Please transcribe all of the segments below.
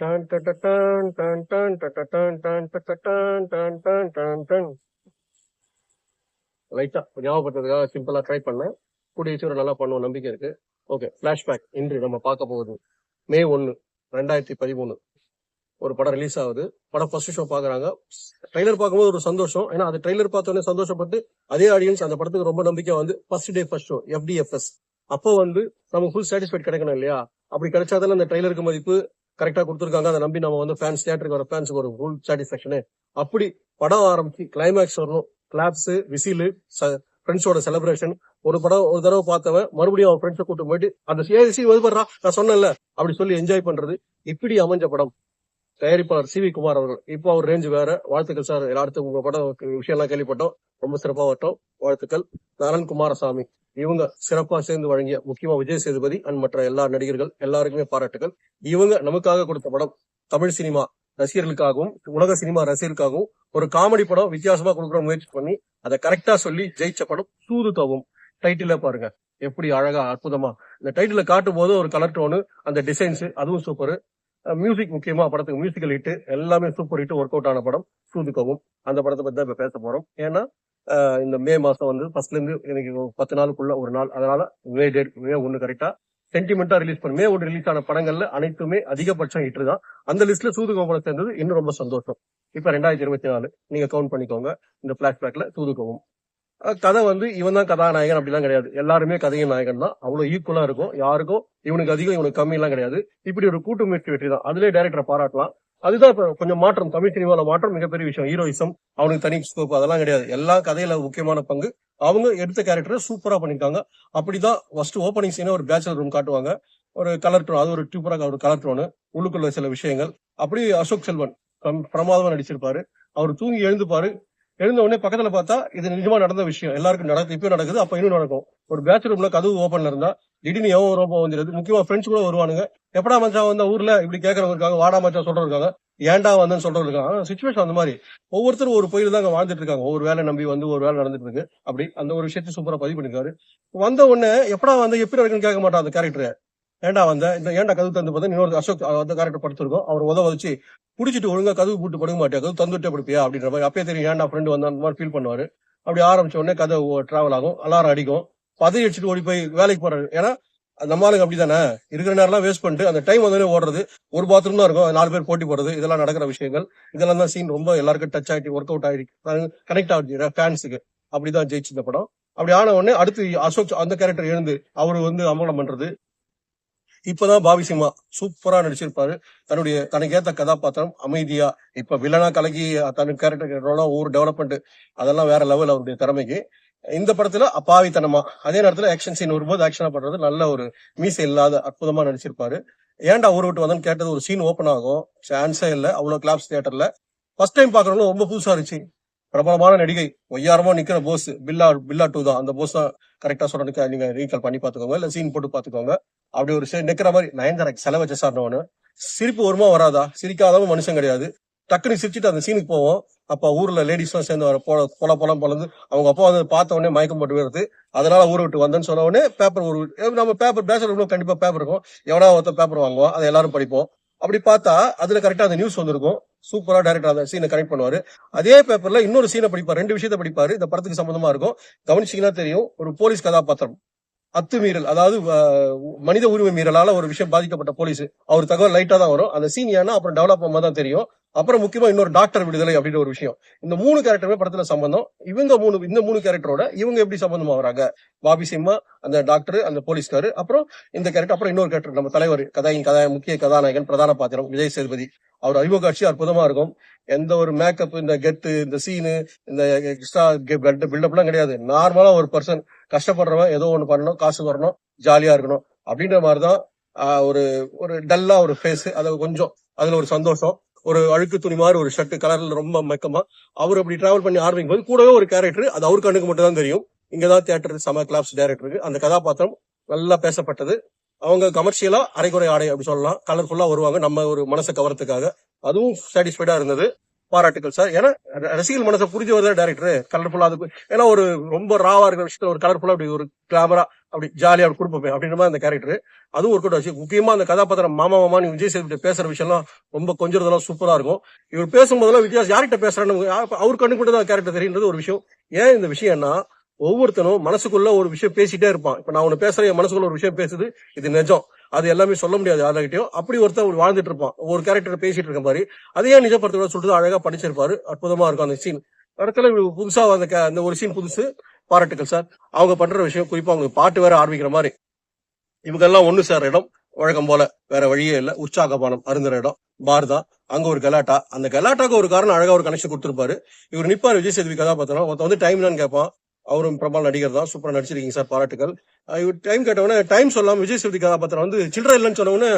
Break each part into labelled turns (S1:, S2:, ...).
S1: Don டடடான், டான் டான் டடடான், டான் டடடான், டான் டான் டான் டான். லைட்டா ஞாபகப்படுத்துறதுக்காக சிம்பிளா ட்ரை பண்ணேன் கூடிய சீரம் நல்லா பண்ணுவோம் நம்பிக்கை இருக்கு ஓகே பிளாஷ்பேக் இன்று நம்ம பார்க்க போகுது மே ஒன்னு ரெண்டாயிரத்தி பதிமூணு ஒரு படம் ரிலீஸ் ஆகுது படம் ஃபர்ஸ்ட் ஷோ பாக்குறாங்க ட்ரைலர் பார்க்கும்போது ஒரு சந்தோஷம் ஏன்னா அது ட்ரைலர் பார்த்தோன்னே சந்தோஷப்பட்டு அதே ஆடியன்ஸ் அந்த படத்துக்கு ரொம்ப நம்பிக்கை வந்து first day first show FDFS அப்போ வந்து நமக்கு ஃபுல் சாட்டிஸ்ஃபைட் கிடைக்கணும் இல்லையா அப்படி கிடைச்சாதான அந்த ட்ரைலருக்கு மதிப்பு கரெக்டா கொடுத்துருக்காங்க. அதை நம்பி நம்ம வந்து ஃபேன்ஸ் தியேட்டருக்கு வர ஃபேன்ஸுக்கு ஒரு ஃபுல் சாட்டிஸ்ஃபேக்ஷனு அப்படி படம் ஆரம்பிச்சு கிளைமேக்ஸ் வரணும். கிளாப்ஸ் விசிலு ஃப்ரெண்ட்ஸோட செலிப்ரேஷன் ஒரு படம் ஒரு தடவை பார்த்தவன் மறுபடியும் அவன் ஃப்ரெண்ட்ஸை கூட்டு போயிட்டு அந்த சிஐசி வதுப்படுறா நான் சொன்னேன்ல அப்படி சொல்லி என்ஜாய் பண்றது. இப்படி அமைஞ்ச படம். தயாரிப்பாளர் சி வி குமார் அவர்கள். இப்போ அவர் ரேஞ்சு வேற. வாழ்த்துக்கள் சார் எல்லாத்துக்கும் உங்க படம் விஷயம்லாம் கேள்விப்பட்டோம். ரொம்ப சிறப்பாக வரட்டும் வாழ்த்துக்கள். நரன் குமாரசாமி. இவங்க சிறப்பா சேர்ந்து வழங்கிய முக்கியமா விஜய் சேதுபதி அண்ட் மற்ற எல்லா நடிகர்கள் எல்லாருக்குமே பாராட்டுகள். இவங்க நமக்காக கொடுத்த படம் தமிழ் சினிமா ரசிகர்களுக்காகவும் உலக சினிமா ரசிகர்களுக்காகவும் ஒரு காமெடி படம் வித்தியாசமா கொடுக்குற முயற்சி பண்ணி அதை கரெக்டா சொல்லி ஜெயிச்ச படம் சூது தவும். டைட்டில பாருங்க. எப்படி அழகா அற்புதமா. இந்த டைட்டில காட்டும் போது ஒரு கலர் டோனு அந்த டிசைன்ஸ் அதுவும் சூப்பர் மியூசிக் முக்கியமா படத்துக்கு மியூசிக்கல் ஹிட் எல்லாமே சூப்பர் ஹிட் ஒர்க் அவுட் ஆன படம் சூதுக்கவும் அந்த படத்தை பத்தி தான் இப்ப பேச போறோம். ஏன்னா இந்த மே மாசம் வந்து ஃபர்ஸ்ட்ல இருந்து எனக்கு பத்து நாளுக்குள்ள ஒரு நாள். அதனால மே டேட் மே ஒன்னு கரெக்டா சென்டிமெண்டா ரிலீஸ் பண்ண. மே ஒன்று ரிலீஸ் ஆன படங்கள்ல அனைத்துமே அதிகபட்சம் ஹிட் தான். அந்த லிஸ்ட்ல சூதுகவும் சேர்ந்தது இன்னும் ரொம்ப சந்தோஷம். இப்ப ரெண்டாயிரத்தி இருபத்தி நாலு நீங்க கவுண்ட் பண்ணிக்கோங்க. இந்த பிளாஷ்பேக்ல சூதுகவும் அஹ் கதை வந்து இவன் தான் கதாநாயகன் அப்படிலாம் கிடையாது. எல்லாருமே கதையின் நாயகன் தான். அவ்வளவு ஈக்குவலா இருக்கும். யாருக்கும் இவனுக்கு அதிகம் இவனுக்கு கம்மி எல்லாம் கிடையாது. இப்படி ஒரு கூட்டு முயற்சி வெற்றி தான். அதுலேயே டேரக்டரை பாராட்டலாம். அதுதான் இப்ப கொஞ்சம் மாற்றம். தமிழ் சினிமால மாற்றம் மிகப்பெரிய விஷயம். ஹீரோயிசம் அவனுக்கு தனி ஸ்கோப் அதெல்லாம் கிடையாது. எல்லா கதையில முக்கியமான பங்கு. அவங்க எடுத்த கேரக்டரை சூப்பரா பண்ணிருக்காங்க அப்படிதான் ஃபர்ஸ்ட் ஓப்பனிங் சீனே ஒரு பேச்சுலர் ரூம் காட்டுவாங்க. ஒரு கலர் டோன் அது ஒரு டியூப்பராக ஒரு கலர் டோனு உள்ளுக்குள்ள சில விஷயங்கள். அப்படி அசோக் செல்வன் பிரமாதமா நடிச்சிருப்பாரு. அவர் தூங்கி எழுந்துப்பாரு. எழுந்த உடனே பக்கத்துல பார்த்தா இது நிஜமா நடந்த விஷயம். எல்லாருக்கும் நடக்குது இப்பயும் நடக்குது அப்ப இன்னும் நடக்கும். ஒரு பேட்ச் ரூம்ல கதவு ஓப்பன்ல இருந்தா திடீர்னு எவன் ரோபம் வந்துருது. முக்கியமா ஃப்ரெண்ட்ஸ் கூட வருவானுங்க. எப்படா மச்சா வந்த ஊர்ல? இப்படி கேட்கறவங்க இருக்காங்க வாடா மச்சான் சொல்றவங்க இருக்காங்க ஏன்டா வந்தேன்னு சொல்றவங்க இருக்காங்க சுச்சுவேஷன் அந்த மாதிரி. ஒவ்வொருத்தரும் ஒரு கோயில் தான் வாழ்ந்துட்டு இருக்காங்க. ஒவ்வொரு வேலை நம்பி வந்து ஒரு வேலை நடந்துட்டு இருக்கு. அப்படி அந்த ஒரு விஷயத்தை சூப்பரா பதிவு பண்ணிருக்காரு. வந்த உடனே எப்படா வந்து எப்படி இருக்குன்னு கேட்க மாட்டான் அந்த கேரக்டர் ஏன்டா வந்த? இந்த ஏன்டா கதவு தந்து பார்த்தா இன்னொரு அசோக் அந்த கேரக்டர் படுத்திருக்கோம். அவர் உதவ வச்சு பிடிச்சிட்டு ஒழுங்கா கதவு போட்டு படுக்க மாட்டேன் கதவு தந்துட்டே படுப்பியா? அப்படின்ற மாதிரி. அப்பயே தெரியும் ஏன்டா ஃப்ரெண்டு வந்தா அந்த மாதிரி ஃபீல் பண்ணுவாரு. அப்படி ஆரம்பிச்ச உடனே கதை டிராவல் ஆகும். அலாரம் அடிக்கும். பதவி அடிச்சுட்டு ஓடி போய் வேலைக்கு போறாரு. ஏன்னா நம்ம ஆளுங்க அப்படிதானே? இருக்கிற நேரம்லாம் வேஸ்ட் பண்ணிட்டு அந்த டைம் வந்தோடனே ஓடுறது. ஒரு பாத்ரூம் தான் இருக்கும். நாலு பேர் போட்டி போடுறது. இதெல்லாம் நடக்கிற விஷயங்கள். இதெல்லாம் தான் சீன் ரொம்ப எல்லாருக்கும் டச் ஆகிட்டு ஒர்க் அவுட் ஆகிருக்கு கனெக்ட் ஆகிடுச்சு ஃபேன்ஸுக்கு அப்படிதான் ஜெயிச்சு இந்த படம். அப்படி ஆன உடனே அடுத்து அசோக் அந்த கேரக்டர் எழுந்து அவரு வந்து அமலம் பண்றது. இப்பதான் பாபி சிம்மா சூப்பரா நடிச்சிருப்பாரு. தன்னுடைய தனக்கேத்த கதாபாத்திரம் அமைதியா இப்ப வில்லனா கலகி தன் கேரக்டர் ஒவ்வொரு டெவலப்மெண்ட் அதெல்லாம் வேற லெவல் அவருடைய திறமைக்கு. இந்த படத்துல அப்பாவித்தனமா அதே நேரத்துல ஆக்ஷன் சீன் வரும்போது ஆக்ஷனா பண்றது நல்ல ஒரு மீசை இல்லாத அற்புதமா நடிச்சிருப்பாரு. ஏன்டா ஊர் விட்டு வந்தோம்னு கேட்டது ஒரு சீன் ஓபன் ஆகும். சான்ஸே இல்ல அவ்வளவு கிளாப்ஸ் தியேட்டர்ல ஃபர்ஸ்ட் டைம் பாக்குறவங்களும் ரொம்ப புதுசா இருந்துச்சு. பிரபலமான நடிகை ஒய்யாரமா நிக்கிற போஸ் பில்லா பில்லா டூ தான். அந்த போஸ் தான் கரெக்டா சொல்றதுக்கு நீங்க ரீகால் பண்ணி பாத்துக்கோங்க இல்ல சீன் போட்டு பாத்துக்கோங்க அப்படி ஒரு சரி நிக்கிற மாதிரி நயன்தாராக்கு செலவு வச்ச சார்னவனு சிரிப்பு வருமா வராதா? சிரிக்காதவன் மனுஷன் கிடையாது. டக்குன்னு சிரிச்சுட்டு அந்த சீனுக்கு போவோம். அப்ப ஊர்ல லேடிஸ் எல்லாம் சேர்ந்து வர போல போல போலாம் பொலந்து அவங்க அப்பா வந்து பார்த்த உடனே மயக்கம் போட்டு வருது அதனால ஊரை விட்டு வந்தேன்னு சொன்ன உடனே பேப்பர் ஒரு நம்ம பேப்பர் பேசுற கண்டிப்பா பேப்பர் இருக்கும். எவனா ஒருத்தர் பேப்பர் வாங்குவோம் அதை எல்லாரும் படிப்போம். அப்படி பார்த்தா அதுல கரெக்டா அந்த நியூஸ் வந்திருக்கும். சூப்பரா டைரக்டர் அந்த சீனை கனெக்ட் பண்ணுவாரு. அதே பேப்பர்ல இன்னொரு சீனை படிப்பாரு. ரெண்டு விஷயத்த படிப்பாரு. இந்த படத்துக்கு சம்பந்தமா இருக்கும். கவனிச்சிங்கன்னா தெரியும். ஒரு போலீஸ் கதாபாத்திரம். அத்துமீறல் அதாவது மனித உரிமை மீறலால ஒரு விஷயம் பாதிக்கப்பட்ட போலீஸ் அவர் தகவல் லைட்டா தான் வரும். அந்த சீன் ஏன்னா அப்புறம் டெவலப் ஆகும் தான் தெரியும். அப்புறம் முக்கியமா இன்னொரு டாக்டர் விடுதலை அப்படின்ற ஒரு விஷயம். இந்த மூணு கேரக்டருமே படத்துல சம்பந்தம். இவங்க மூணு இந்த மூணு கேரக்டரோட இவங்க எப்படி சம்பந்தமா ஆகுறாங்க பாபி சிம்மா அந்த டாக்டர் அந்த போலீஸ்காரு அப்புறம் இந்த கேரக்டர் அப்புறம் இன்னொரு கேரக்டர் நம்ம தலைவர் கதாயின் கதா முக்கிய கதாநாயகன் பிரதான பாத்திரம் விஜய் சேதுபதி. அவர் அறிமுக காட்சி அற்புதமா இருக்கும். எந்த ஒரு மேக்கப் இந்த கெத்து இந்த சீனு இந்த எக்ஸ்ட்ரா பில்டப்லாம் கிடையாது. நார்மலா ஒரு பர்சன் கஷ்டப்படுறவன் ஏதோ ஒன்று பண்ணணும் காசு வரணும் ஜாலியா இருக்கணும். அப்படின்ற மாதிரி தான் ஒரு ஒரு டல்லா ஒரு ஃபேஸ் அதை கொஞ்சம் அதுல ஒரு சந்தோஷம் ஒரு அழுக்கு துணி மாதிரி ஒரு ஷர்ட் கலர்ல ரொம்ப மெக்கமா அவர் அப்படி டிராவல் பண்ணி ஆரம்பிக்கும் போது கூடவே ஒரு கேரக்டர் அது அவர் கண்ணுக்கு மட்டும் தான் தெரியும். இங்கதான் தியேட்டர் சம கிளாப்ஸ் டேரக்டருக்கு அந்த கதாபாத்திரம் நல்லா பேசப்பட்டது. அவங்க கமர்ஷியலா அரைக்குறை ஆடை அப்படி சொல்லலாம். கலர்ஃபுல்லா வருவாங்க. நம்ம ஒரு மனசை கவரத்துக்காக அதுவும் சாட்டிஸ்ஃபைடா இருந்தது. பாராட்டுகள் சார் ஏன்னா ர- மனசை புரிஞ்சு வருதா டேரக்டர் கலர்ஃபுல்லா அதுக்கு ஏன்னா ஒரு ரொம்ப ராவா இருக்கிற விஷயத்துல ஒரு கலர்ஃபுல்லா அப்படி ஒரு கிளாமரா அப்படி ஜாலியா அப்படி கொடுப்போம் அப்படின்ற மாதிரி அந்த கேரக்டர் அதுவும் ஒர்க் அவுட் ஆச்சு. முக்கியமா அந்த கதாபாத்திரம் மாமா மாமா நீ விஜய் சேதுபதி பேசுற விஷயம்லாம் ரொம்ப கொஞ்சம் சூப்பரா இருக்கும். இவர் பேசும்போதெல்லாம் வித்தியாசம் யார்கிட்ட பேசுறான்னு அவர் கண்ணு கூட தான் கேரக்டர் தெரியுன்றது ஒரு விஷயம். ஏன் இந்த விஷயம்னா ஒவ்வொருத்தனும் மனசுக்குள்ள ஒரு விஷயம் பேசிட்டே இருப்பான். இப்ப நான் உன்னை பேசுறேன் என் மனசுக்குள்ள ஒரு விஷயம் பேசுது இது நிஜம். அது எல்லாமே சொல்ல முடியாது யார்கிட்டயும் அப்படி ஒருத்தர் ஒரு வாழ்ந்துட்டு இருப்பான். ஒரு கேரக்டர் பேசிட்டு இருக்க மாதிரி. அதையே நிஜப்படுத்த சொல்லிட்டு அழகா படிச்சிருப்பாரு அற்புதமா இருக்கும் அந்த சீன் இடத்துல புதுசா அந்த அந்த ஒரு சீன் புதுசு. பாராட்டுக்கள் சார் அவங்க பண்ற விஷயம் குறிப்பா அவங்க பாட்டு வேற ஆரம்பிக்கிற மாதிரி. இவங்கெல்லாம் ஒண்ணு சேர இடம். வழக்கம் போல வேற வழியே இல்ல. உற்சாகபானம் அருந்துற இடம். பார் தான். அங்க ஒரு கலாட்டா. அந்த கலாட்டாக்கு ஒரு காரணம் அழகா ஒரு கனெக்ஷன் கொடுத்திருப்பாரு. இவர் நிப்பார் விஜய் சேதுவி கதாபாத்திரம். ஒருத்தன் வந்து டைம் என்னன்னு கேட்பான். அவரும் பிரபல நடிகர் தான். சூப்பரா நடிச்சிருக்கீங்க சார் பாராட்டுகள் இவர் டைம் கேட்டவொடனே டைம் சொல்லாம விஜய் சேதுவி கதாபாத்திரம் வந்து சில்லற இல்லைன்னு சொன்னவொடனே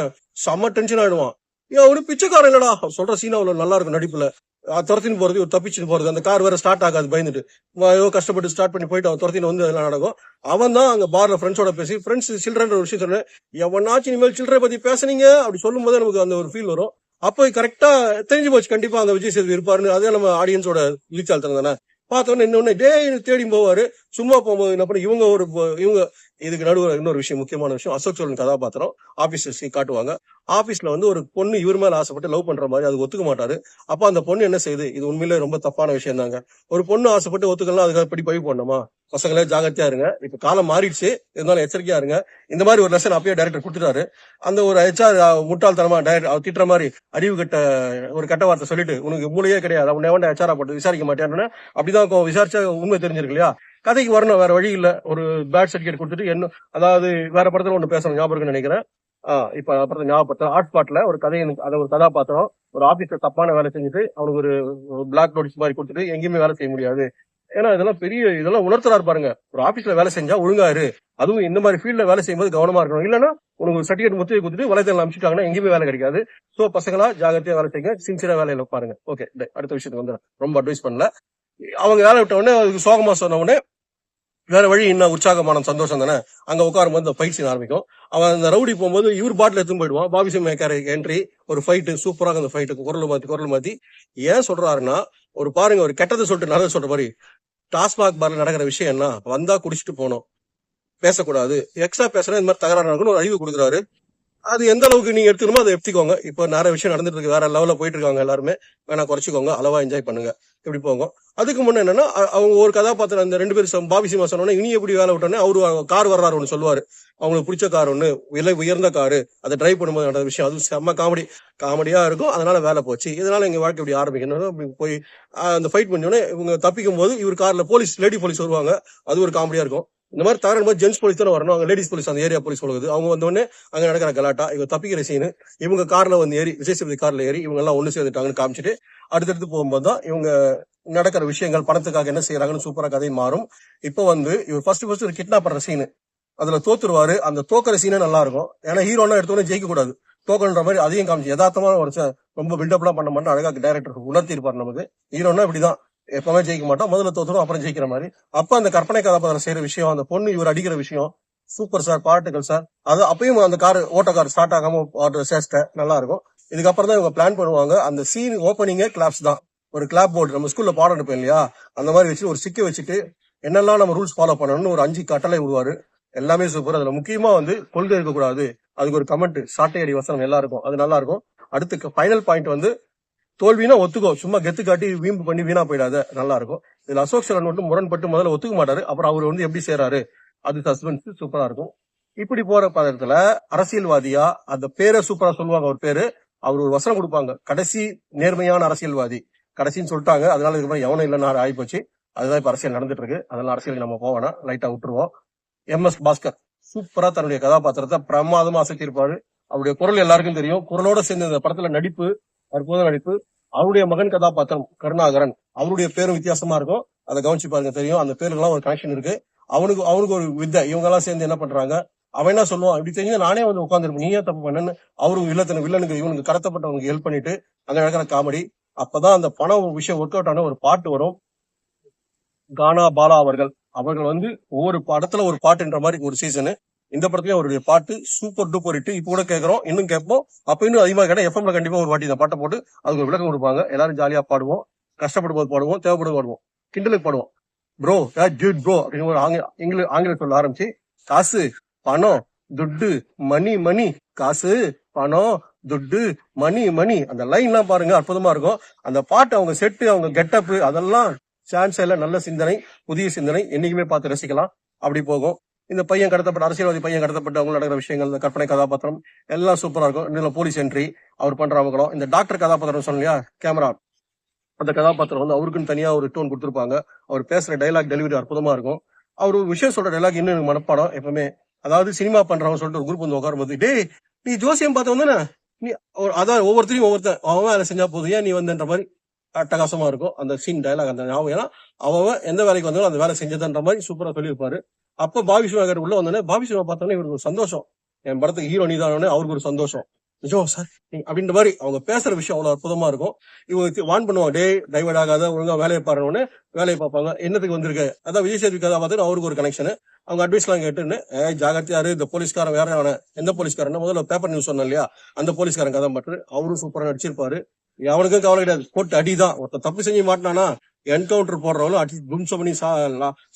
S1: செம்ம டென்ஷன் ஆயிடுவான். ஏன் அவரு பிச்சைக்காரன் இல்லடா. சொல்ற சீன் அவ்வளவு நல்லா இருக்கும் நடிப்புல. துரத்தின்னு போறது ஒரு தப்பிச்சுன்னு போறது. அந்த கார் வேற ஸ்டார்ட் ஆகாது பயந்துட்டு. ஏதோ கஷ்டப்பட்டு ஸ்டார்ட் பண்ணி போயிட்டு அவன் துரத்தின்னு வந்து அதெல்லாம் நடக்கும். அவன் தான் அங்க பார்ல ஃப்ரெண்ட்ஸோட பேசி ஃப்ரெண்ட்ஸ் சில்ட்ரன் ஒரு விஷயம் சொன்னேன். எவனாச்சும் இனிமேல் சில்ட்ரை பத்தி பேசுனீங்க? அப்படி சொல்லும் போதே நமக்கு அந்த ஒரு ஃபீல் வரும். அப்போ கரெக்டா தெரிஞ்சு போச்சு. கண்டிப்பா அந்த விஜய் சேதுபதி இருப்பாருன்னு அதே நம்ம ஆடியன்ஸோட இழிச்சால் தானே. பார்த்தோன்னே இன்னொன்னு டே தேடி போவாரு. சும்மா போகும்போது என்ன பண்ணி இவங்க ஒரு இவங்க இதுக்கு நடுவில் இன்னொரு விஷயம் முக்கியமான விஷயம். அசோக் சோழன் கதாபாத்திரம். ஆபீஸ்ல காட்டுவாங்க. ஆபீஸ்ல வந்து ஒரு பொண்ணு இவர் மேல ஆசைப்பட்டு லவ் பண்ற மாதிரி அது ஒத்துக்க மாட்டாரு. அப்ப அந்த பொண்ணு என்ன செய்யுது இது உண்மையிலே ரொம்ப தப்பான விஷயம் தாங்க. ஒரு பொண்ணு ஆசைப்பட்டு ஒத்துக்கலாம் அதுக்காக படி பழி போடணுமா? பசங்களே ஜாகிரதையா இருங்க. இப்ப காலம் மாறிடுச்சு. இருந்தாலும் எச்சரிக்கையா இருங்க. இந்த மாதிரி ஒரு லெசன் அப்பயே டைரக்டர் கொடுத்துட்டாரு. அந்த ஒரு ஹெச்ஆர் முட்டாள்தனமா டைரக்டர் அவர் திட்டுற மாதிரி அறிவு கட்ட ஒரு கட்ட வார்த்தை சொல்லிட்டு உனக்கு மூலையே கிடையாது. அவன் எவன்டா ஹெச்ஆரா போட்டு விசாரிக்க மாட்டேன்னு அப்படிதான் விசாரிச்சா உண்மை தெரிஞ்சிருக்கு இல்லையா? கதைக்கு வரணும் வேற வழி இல்ல. ஒரு பேட் சர்டிபிகேட் கொடுத்துட்டு என்ன அதாவது வேற படத்துல ஒன்று பேசணும் ஞாபகம் இருக்குன்னு நினைக்கிறேன். ஆஹ் இப்ப அப்புறம் ஞாபகத்தில் ஹாட் ஸ்பாட்ல ஒரு கதை எனக்கு அதை ஒரு கதாபாத்திரம் ஒரு ஆபீஸ்ல தப்பான வேலை செஞ்சுட்டு அவனுக்கு ஒரு பிளாக் நோட்டீஸ் மாதிரி கொடுத்துட்டு எங்கேயுமே வேலை செய்ய முடியாது. ஏன்னா இதெல்லாம் பெரிய இதெல்லாம் உணர்த்துறாரு பாருங்க. ஒரு ஆபீஸ்ல வேலை செஞ்சா ஒழுங்காரு அதுவும் இந்த மாதிரி ஃபீல்ட்ல வேலை செய்யும்போது கவனமா இருக்கணும். இல்லைன்னா உனக்கு சர்டிஃபிகேட் முத்திரை கொடுத்துட்டு வலைத்தளம் அமைச்சிட்டாங்கன்னா எங்கேயுமே வேலை கிடைக்காது. சோ பசங்களா ஜாகிரதையா வேலை செய்யுங்க. சின்சியரா வேலையில பாருங்க ஓகே அடுத்த விஷயத்துக்கு வந்து ரொம்ப அட்வைஸ் பண்ணல. அவங்க வேலை விட்ட உடனே அதுக்கு சோகமா சொன்ன உடனே வேற வழி இன்னும் உற்சாகமான சந்தோஷம் தானே? அங்க உட்காரும் போது பயிற்சி ஆரம்பிக்கும். அவன் அந்த ரவுடி போகும்போது இவர் பாட்டில் எடுத்து போயிடுவான். பாபி சிங் மேக்கர் என்ட்ரி ஒரு ஃபைட்டு சூப்பராக அந்த ஃபைட்டு குரல் மாத்தி குரல் மாத்தி. ஏன் சொல்றாருன்னா ஒரு பாருங்க ஒரு கெட்டதை சொல்லிட்டு நல்லது சொல்ற மாதிரி டாஸ்மாக் பார்ல நடக்கிற விஷயம் என்ன? வந்தா குடிச்சிட்டு போகணும். பேசக்கூடாது. எக்ஸ்ட்ரா பேசுனா இந்த மாதிரி தகராறு நடக்கணும் ஒரு அறிவு கொடுக்குறாரு. அது எந்த அளவுக்கு நீங்க எடுத்துக்கணுமோ அதை எடுத்துக்கோங்க. இப்போ நிறைய விஷயம் நடந்துட்டு இருக்கு வேற லெவல்ல போயிட்டு இருக்காங்க எல்லாருமே. வேணா குறைச்சிக்கோங்க. அளவா என்ஜாய் பண்ணுங்க. இப்படி போங்க. அதுக்கு முன்னே என்னன்னா அவங்க ஒரு கதாபாத்திரம் அந்த ரெண்டு பேரும் பாபி சிமா சொன்னோன்னே இனி எப்படி வேலை விட்டோன்னே அவரு கார் வர்றாரு ஒன்று சொல்லுவாரு. அவங்களுக்கு பிடிச்ச கார் ஒன்று விலை உயர்ந்த காரு அதை டிரைவ் பண்ணும்போது நடந்த விஷயம். அதுவும் செம்ம காமெடி காமெடியா இருக்கும். அதனால வேலை போச்சு. இதனால எங்க வாழ்க்கை இப்படி ஆரம்பிக்கணும் அப்படி போய் அந்த ஃபைட் பண்ணோடனே இவங்க தப்பிக்கும் போது இவர் கார்ல போலீஸ் லேடி போலீஸ் வருவாங்க. அது ஒரு காமெடியா இருக்கும். இந்த மாதிரி தவிர போது ஜென்ஸ் போலீஸ் தானே வரணும். அங்க லேடிஸ் போலீஸ் அந்த ஏரியா போலீஸ் சொல்லுது அவங்க வந்தோடனே அங்கே அங்க நடக்கிற கலாட்டா இவங்க தப்பிக்கிற சீனு இவங்க கார்ல வந்து ஏறி விஜய் சேதுபதி கார்ல ஏறி இவங்க எல்லாம் ஒண்ணு சேர்ந்துட்டாங்கன்னு காமிச்சிட்டு அடுத்தடுத்து போகும்போது தான் இவங்க நடக்கிற விஷயங்கள் பணத்துக்காக என்ன செய்யறாங்கன்னு சூப்பரா கதை மாறும். இப்போ வந்து இவர் ஃபர்ஸ்ட் ஃபர்ஸ்ட் ஒரு கிட்னாப் பண்ற சீனு அதுல தோத்துருவாரு. அந்த தோக்கிற சீனே நல்லா இருக்கும். ஏன்னா ஹீரோனா எடுத்தோடனே ஜெயிக்க கூடாது. தோக்கன்ற மாதிரி அதையும் காமிச்சு யதார்த்தமான ஒரு ரொம்ப பில்டப்லாம் பண்ண மாட்டோம் அழகாக டேரக்டர் உணர்த்தி இருப்பாரு நமக்கு ஹீரோனா இப்படிதான். எப்பவுமே ஜெயிக்க மாட்டோம். முதல்ல தோத்துடும் அப்புறம் ஜெயிக்கிற மாதிரி. அப்ப அந்த கற்பனை கதாபாத்திரம் செய்யற விஷயம் அந்த பொண்ணு இவர் அடிக்கிற விஷயம் சூப்பர் சார் பாட்டுகள் சார். அது அப்பயும் அந்த கார் ஓட்ட கார் ஸ்டார்ட் ஆகாம சேஷ்ட நல்லா இருக்கும். இதுக்கப்புறம் தான் இவங்க பிளான் பண்ணுவாங்க. அந்த சீன் ஓப்பனிங்கே கிளாப்ஸ் தான். ஒரு கிளாப் போர்டு நம்ம ஸ்கூல்ல பாடம் எடுப்போம் இல்லையா? அந்த மாதிரி வச்சு ஒரு சிக்க வச்சுட்டு என்னெல்லாம் நம்ம ரூல்ஸ் ஃபாலோ பண்ணணும்னு ஒரு அஞ்சு கட்டளை விடுவாரு. எல்லாமே சூப்பர் அதுல முக்கியமா வந்து கொள்கை இருக்கக்கூடாது. அதுக்கு ஒரு கமெண்ட் சாட்டை அடி வசனம் நல்லா இருக்கும் அது நல்லா இருக்கும். அடுத்து ஃபைனல் பாயிண்ட் வந்து தோல்வினா ஒத்துக்கோ. சும்மா கெத்து காட்டி வீம்பு பண்ணி வீணா போயிடாத. நல்லா இருக்கும் இதுல அசோக் சரண் மட்டும் முரண்பட்டு முதல்ல ஒத்துக்க மாட்டாரு. அப்புறம் அவர் வந்து எப்படி செய்றாரு அது சஸ்பென்ஸ் சூப்பரா இருக்கும். இப்படி போற பதத்துல அரசியல்வாதியா அந்த பேரை சூப்பரா சொல்லுவாங்க அவர் பேரு அவர் ஒரு வசனம் கொடுப்பாங்க. கடைசி நேர்மையான அரசியல்வாதி. கடைசின்னு சொல்லிட்டாங்க. அதனால இதுக்கப்புறம் எவனும் இல்லைன்னு ஆயிப்போச்சு அதுதான் இப்ப அரசியல் நடந்துட்டு இருக்கு அதனால அரசியல் நம்ம போவேனா லைட்டா விட்டுருவோம். எம் எஸ் பாஸ்கர் சூப்பரா தன்னுடைய கதாபாத்திரத்தை பிரமாதமா அசைத்திருப்பாரு. அவருடைய குரல் எல்லாருக்கும் தெரியும். குரலோட சேர்ந்து இந்த படத்துல நடிப்பு அற்புத நடிப்பு. அவருடைய மகன் கதாபாத்திரம் கருணாகரன். அவருடைய பேரும் வித்தியாசமா இருக்கும். அதை கவனிச்சு பாருங்க தெரியும். அந்த பேருக்கெல்லாம் ஒரு கனெக்ஷன் இருக்கு. அவனுக்கு அவனுக்கு ஒரு வித்தை. இவங்க எல்லாம் சேர்ந்து என்ன பண்றாங்க? அவன் என்ன சொல்லுவான்? இப்படி தெரிஞ்சு நானே வந்து உட்காந்துருப்பேன் நீ ஏன் தப்பு பண்ணன்னு அவரும் இல்லத்தன வில்லனுக்கு இவனுக்கு கடத்தப்பட்டவனுக்கு ஹெல்ப் பண்ணிட்டு அங்க நடக்கிற காமெடி. அப்பதான் அந்த பணம் விஷயம் ஒர்க் அவுட் ஆன ஒரு பாட்டு வரும். கானா பாலா அவர்கள். அவர்கள் வந்து ஒவ்வொரு படத்துல ஒரு பாட்டுன்ற மாதிரி ஒரு சீசனு இந்த படத்துலயும் அவருடைய பாட்டு சூப்பர் டூப்பர் ஹிட் இப்போ கூட கேட்கறோம் இன்னும் கேட்போம். அப்ப இன்னும் அதிகமா கேட்டா எஃப்எம்ல கண்டிப்பா ஒரு வாட்டி இந்த பாட்டை போட்டு அதுக்கு ஒரு விளக்கம் கொடுப்பாங்க. எல்லாரும் ஜாலியா பாடுவோம். கஷ்டப்படும் போது பாடுவோம் தேவைப்படும் பாடுவோம். கிண்டலுக்கு பாடுவோம். ப்ரோ டியூட் ப்ரோ அப்படின்னு ஒரு ஆங்கில இங்கிலீஷ் ஆங்கிலம் சொல்ல ஆரம்பிச்சு காசு பணம் துட்டு மணி மணி காசு பணம் துட்டு மணி மணி அந்த லைன்லாம் பாருங்க அற்புதமா இருக்கும். அந்த பாட்டு அவங்க செட்டு அவங்க கெட்டப்பு அதெல்லாம் சான்ஸ் எல்லாம் நல்ல சிந்தனை புதிய சிந்தனை. என்னைக்குமே பார்த்து ரசிக்கலாம். அப்படி போகும். இந்த பையன் கடத்தப்பட்ட அரசியல்வாதி பையன் கடத்தப்பட்டவங்க நடக்கிற விஷயங்கள் இந்த கற்பனை கதாபாத்திரம் எல்லாம் சூப்பரா இருக்கும். இன்னும் போலீஸ் என்ட்ரி அவர் பண்ற அவங்களும் இந்த டாக்டர் கதாபாத்திரம் சொன்னியா கேமரா அந்த கதாபாத்திரம் வந்து அவருக்குன்னு தனியா ஒரு டோன் கொடுத்துருப்பாங்க. அவர் பேசுற டைலாக் டெலிவரி அற்புதமா இருக்கும். அவர் ஒரு விஷயம் சொல்ற டைலாக் இன்னும் எனக்கு மனப்பாடம் எப்பவுமே. அதாவது சினிமா பண்றவங்க சொல்லிட்டு ஒரு குரூப் வந்து உட்காரும்போது டேய் நீ ஜோசியம் பார்த்தவங்க நீ ஒரு- அதான் ஒவ்வொருத்தரையும் ஒவ்வொருத்தன் அவன் வேலை செஞ்சா போதும் ஏன் நீ வந்தன்ற மாதிரி அட்டகாசமா இருக்கும். அந்த சீன் டைலாக் அந்த ஞாபகம். ஏன்னா அவன் எந்த வேலைக்கு வந்தாலும் அந்த வேலை செஞ்சதுன்ற மாதிரி சூப்பரா சொல்லியிருப்பாரு. அப்ப பாபி உள்ள வந்தோடனே பாபி சிவா பார்த்தோன்னே இவருக்கு ஒரு சந்தோஷம். என் படத்துக்கு ஹீரோ நீதானே அவருக்கு ஒரு சந்தோஷம். நிஜம் சார் அப்படின்ற மாதிரி அவங்க பேசுற விஷயம் அவ்வளவு அற்புதமா இருக்கும். இவங்க வான் பண்ணுவாங்க டே டைவர்ட் ஆகாத ஒழுங்கா வேலையை பாருன்னு வேலையை பார்ப்பாங்க. என்னத்துக்கு வந்திருக்கு? அதான் விஜய் சேதுபதி கதாபாத்திரம் அவருக்கு ஒரு கனெக்ஷன் அவங்க அட்வைஸ்லாம் கேட்டுன்னு ஏ ஜாகிரதையாரு இந்த போலீஸ்காரன் வேற அவன. எந்த போலீஸ்காரன் முதல்ல பேப்பர் நியூஸ் சொன்னேன் இல்லையா? அந்த போலீஸ்காரன் கதை மட்டும் அவரும் சூப்பரா நடிச்சிருப்பாரு. அவனுக்கும் கவலை கிடையாது. போட்டு அடிதான். ஒருத்தன் தப்பு செஞ்சு மாட்டினானா என்கவுண்டர் போடுறவங்களும் அடி தும்சம் பண்ணி சா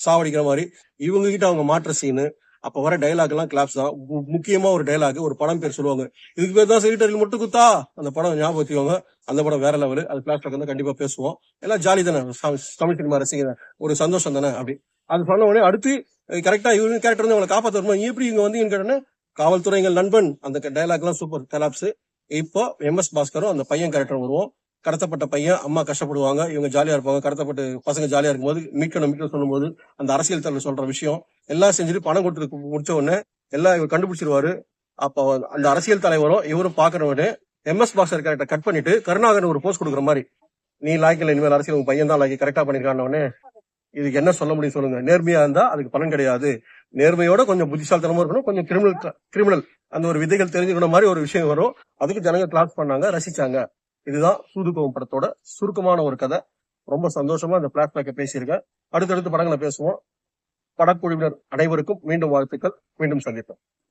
S1: சாவடிக்கிற மாதிரி இவங்க கிட்ட அவங்க மாற்ற சீனு அப்ப வர டைலாக் எல்லாம் கிளாப்ஸ் தான். முக்கியமா ஒரு டைலாக் ஒரு படம் பேர் சொல்லுவாங்க. இதுக்கு பேர் தான் செக்ரட்டரி மட்டும் குத்தா? அந்த படம் ஞாபகத்துவாங்க அந்த படம் வேற லெவல் அது கிளாப்ஸ்ல வந்து கண்டிப்பா பேசுவோம். எல்லாம் ஜாலி தானே தமிழ் சினிமா ரசிகர் ஒரு சந்தோஷம் தானே அப்படி. அது சொன்ன உடனே அடுத்து கரெக்டா இவங்க கேரக்டர் வந்து அவங்களை காப்பாத்த வருமா எப்படி இங்க வந்து கேட்டோன்னா காவல்துறை எங்கள் நண்பன். அந்த டைலாக் எல்லாம் சூப்பர் கிளாப்ஸ் இப்போ எம் எஸ் பாஸ்கரும் அந்த பையன் கேரக்டர் வருவோம். கடத்தப்பட்ட பையன் அம்மா கஷ்டப்படுவாங்க இவங்க ஜாலியா இருப்பாங்க கடத்தப்பட்டு பசங்க ஜாலியா இருக்கும்போது மீட்கணும் மீட்கணும் சொல்லும்போது அந்த அரசியல் தலைவர் சொல்ற விஷயம் எல்லாம் செஞ்சுட்டு பணம் கொடுத்து முடிச்ச உடனே எல்லாம் இவர் கண்டுபிடிச்சிருவாரு. அப்போ அந்த அரசியல் தலைவரும் இவரும் பாக்குறவனே எம் எஸ் பாஸ்கர் கட் பண்ணிட்டு கருணாகரன் ஒரு போஸ்ட் கொடுக்குற மாதிரி நீ லாய்க்கல இனிமேல் அரசியல் உங்க பையன் தான் லாய்க்கு கரெக்டா பண்ணிருக்கானவனே இதுக்கு என்ன சொல்ல முடியும் சொல்லுங்க. நேர்மையா இருந்தா அதுக்கு பலன் கிடையாது. நேர்மையோட கொஞ்சம் புத்திசாலித்தனமா இருக்கணும் கொஞ்சம் கிரிமினல் கிரிமினல் அந்த ஒரு விதைகள் தெரிஞ்சுக்கணும் மாதிரி ஒரு விஷயம் வரும். அதுக்கு ஜனங்க கிளாஸ் பண்ணாங்க ரசிச்சாங்க. இதுதான் சூதுகோவம் படத்தோட சுருக்கமான ஒரு கதை. ரொம்ப சந்தோஷமா இந்த பிளாஷ்பேக்கை பேசியிருக்கேன். அடுத்தடுத்து படங்களை பேசுவோம். படக்குழுவினர் அனைவருக்கும் மீண்டும் வாழ்த்துக்கள். மீண்டும் சந்திப்போம்.